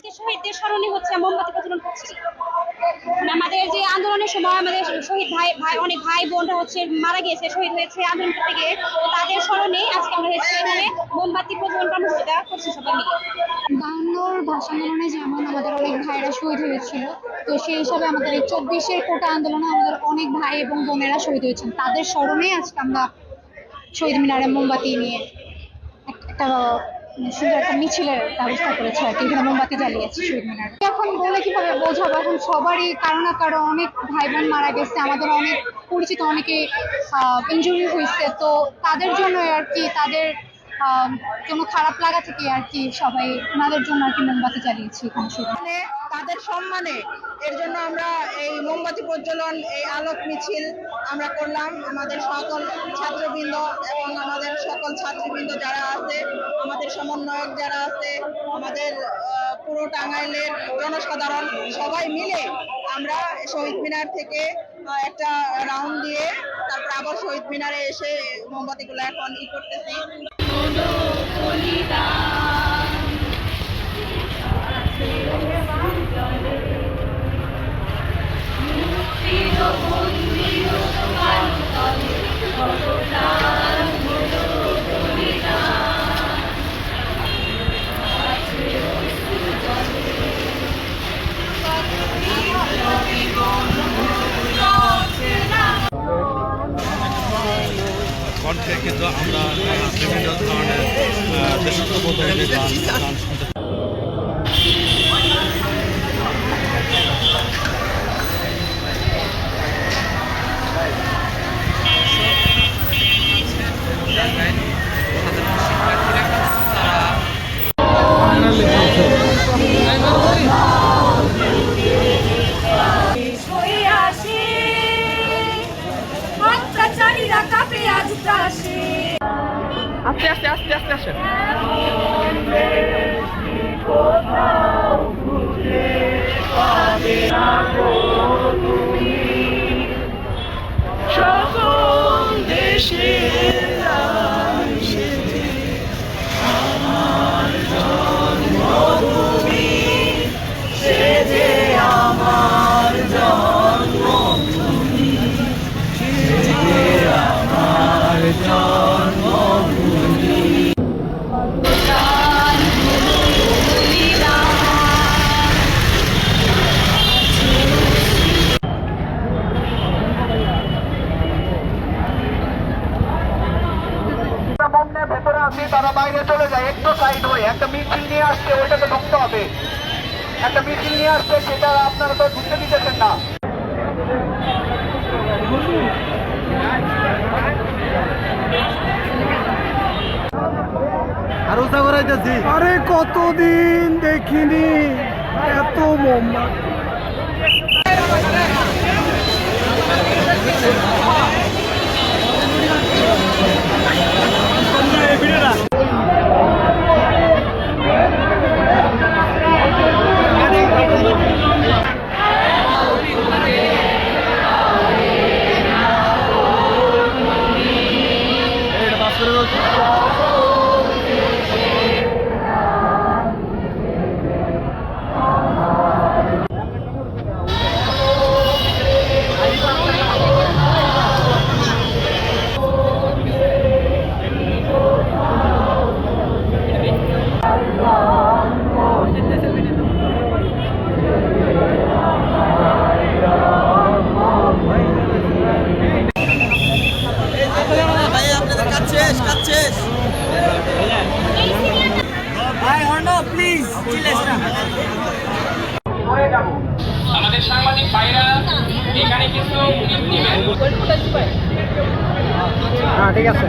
শহীদদের স্মরণে হচ্ছে মোমবাতি প্রজ্বলন করছি। আমাদের যে আন্দোলনের সময় আমাদের শহীদ ভাই ভাই, অনেক ভাই বোনরা হচ্ছে মারা গিয়েছে, শহীদ হয়েছে আন্দোলন করতে গিয়ে। তাদের স্মরণে আজকে আমরা হচ্ছে এখানে মোমবাতি প্রজ্বলন কর্মসূচিটা করছি সবাই মিলে। বায়ান্নর ভাষা আন্দোলনে যেমন আমাদের অনেক ভাইরা শহীদ হয়েছিল, তো সেই হিসাবে আমাদের এই চব্বিশের কোটা আন্দোলনে আমাদের অনেক ভাই এবং বোনেরা শহীদ হয়েছেন। তাদের স্মরণে আজকে আমরা শহীদ মিনারে মোমবাতি নিয়ে একটা সুন্দর একটা মিছিলের ব্যবস্থা করেছে আর কি, এখানে মোমবাতি জ্বালিয়েছে শহীদ মিনারে। এখন বলে কীভাবে বোঝাবো? এখন সবারই কারও না কারও অনেক ভাই বোন মারা গেছে, আমাদের অনেক পরিচিত অনেকে ইনজুরি হয়েছে। তো তাদের জন্য আর কি, তাদের জন্য খারাপ লাগা থেকে আর কি সবাই ওনাদের জন্য আর কি মোমবাতি জ্বালিয়েছি এখানে মানে তাদের সম্মানে এর জন্য আমরা এই মোমবাতি প্রজ্বলন, এই আলোক মিছিল আমরা করলাম। আমাদের সকল ছাত্রবৃন্দ এবং আমাদের সকল ছাত্রবৃন্দ যারা আছে সমন্বয়ক যারা আছে, আমাদের পুরো টাঙ্গাইলের জনসাধারণ সবাই মিলে আমরা শহীদ মিনার থেকে একটা রাউন্ড দিয়ে তারপর আবার শহীদ মিনারে এসে মোমবাতিগুলো এখন ই করতেছি। কণ্ঠে কিন্তু আমরা বিভিন্ন ধরনের আহ, দেশাত্মবোধক যে গান গান শুনতে হয়ে আস্তে আস্তে আস্তে আস্তে আসেন। সকল দেশের যায় একটু সাইড হয়ে একটা মিছিল নিয়ে আসছে ওইটাতে ঢুকতে হবে। একটা মিছিল নিয়ে আসছে সেটা আপনারা তো ঢুকতে দিতেছেন না। আরে কতদিন দেখিনি এত মোমবাতি। আমাদের সাংবাদিক ভাইরা এখানে কিছু হ্যাঁ ঠিক আছে।